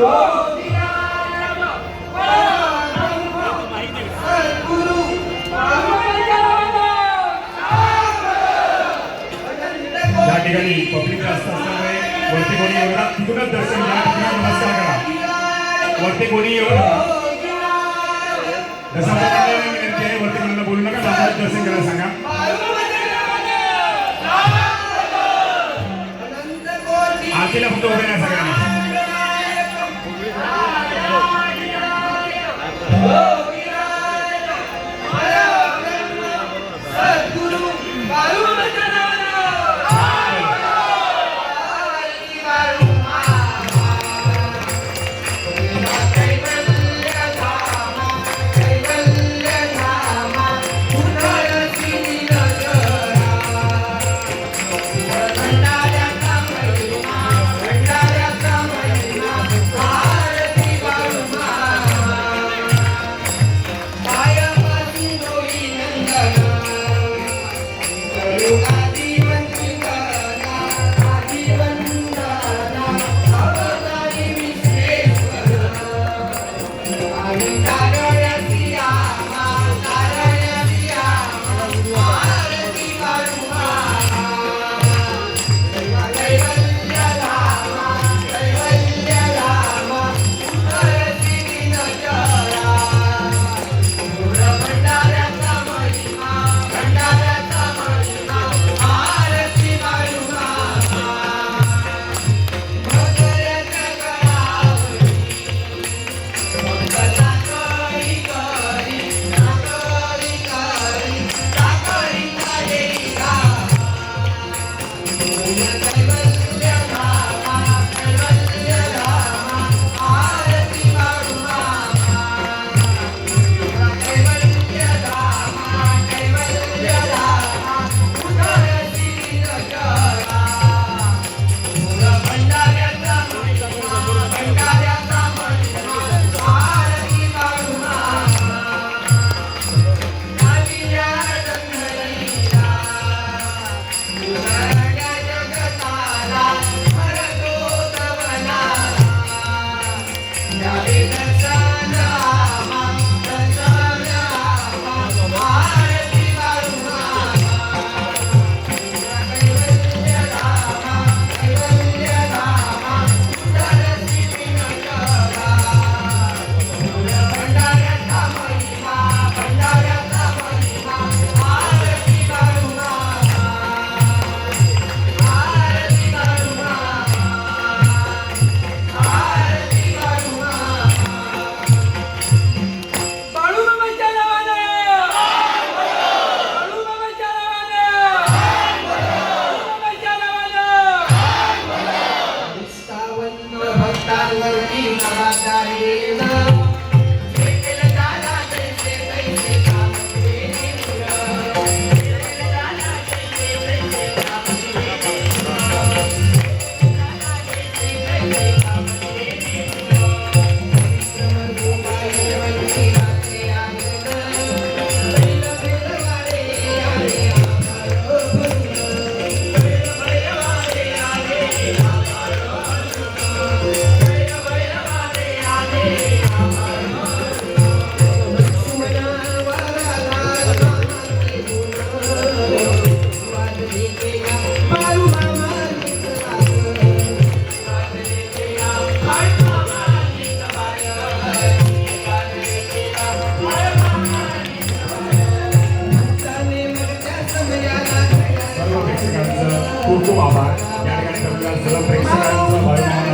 या ठिकाणी पब्लिक जास्त असल्यामुळे वरती कोणी एवढा तिथूनच दर्शन घ्या. तिथूनच नमस्कार करा. वरती कोणी एवढं जसं विनंती आहे वरती कोणाला बोलू नका. दर्शन करायला सांगा. आरतीला फक्त उभे नाही सगळ्यांना. 와! बाळूमामाच्या Love. Ram. खूप खूप आभार या ठिकाणी जमलेल्या सर्व प्रेक्षकांचं बळीराम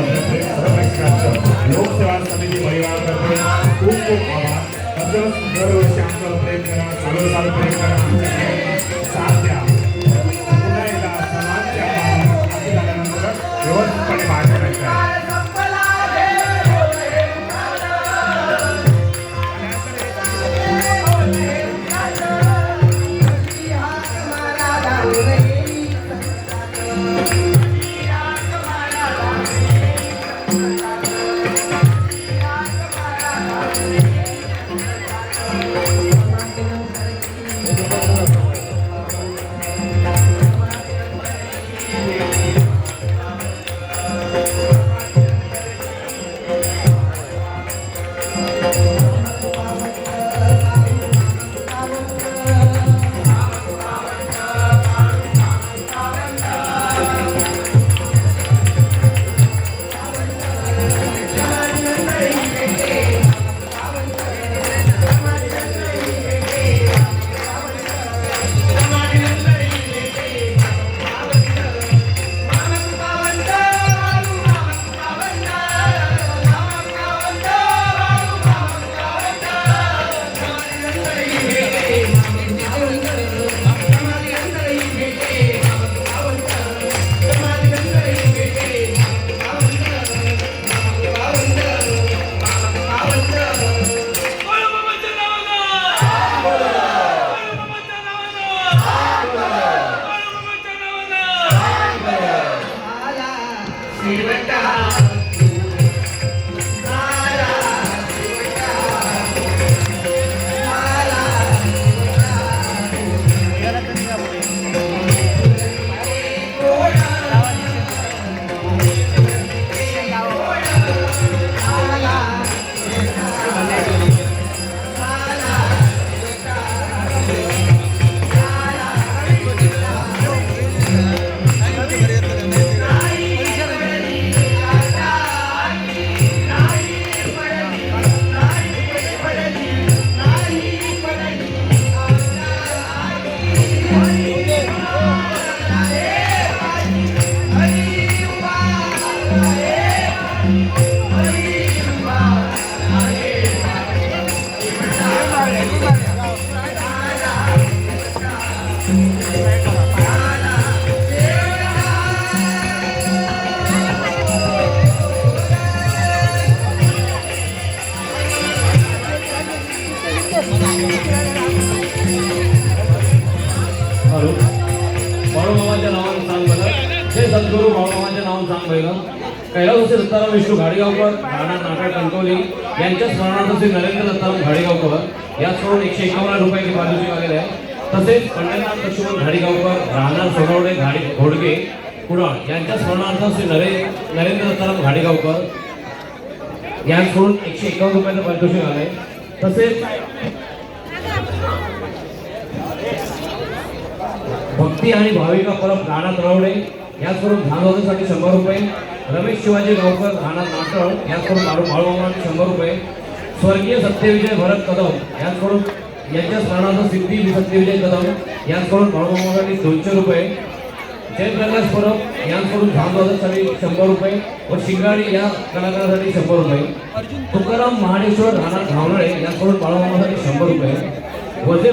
सर्व प्रेक्षकांचं लोकसेवा समिती परिवारातर्फे खूप खूप आभार दरवर्षी आमचं प्रेम करा चालू चालू प्रेम करा आमच्याकडे साथ द्या पुन्हा एकदा सर्वांच्या व्यवस्थितपणे बाहेर पडायचं आहे हॅलो. बाळूमामाच्या नावानं सांग बरं. हे सद्गुरू बाळूमामाच्या नावानं सांग पहिलं कैलास दत्ताराम विष्णू घाडेगावकर राणा नाटक कणकवली यांच्या स्मरणार्थ श्री नरेंद्र दत्ताराम या याचकडून एकशे एकावन्न रुपयाची बाजूची आलेले आहे. तसेच पंढरनाथ लक्ष्मण घाडेगावकर राहणार सोनवडे घाडी घोडगे कुडाळ यांच्या स्मरणार्थ श्री नरे नरेंद्र दत्ताराम या यांकडून एकशे एकावन्न रुपयाचं पारितोषिक आलंय तसेच भक्ती आणि भाविका परब राणा तळवडे याचकडून भागवतासाठी शंभर रुपये. रमेश शिवाजी गावकर राणा नाटळ याचकडून बाळू बाळूमामासाठी शंभर रुपये. स्वर्गीय सत्यविजय भरत कदम याचकडून यांच्या स्थानानं सिद्धी सत्यविजय कदम याचकडून बाळूमामासाठी दोनशे रुपये. जयप्रकाश परब यांकडून भागवतासाठी शंभर रुपये. व शिंगाडी या कलाकारासाठी शंभर रुपये. तुकाराम महाडेश्वर राणा घावनळे यांकडून बाळूमामासाठी शंभर रुपये. वजे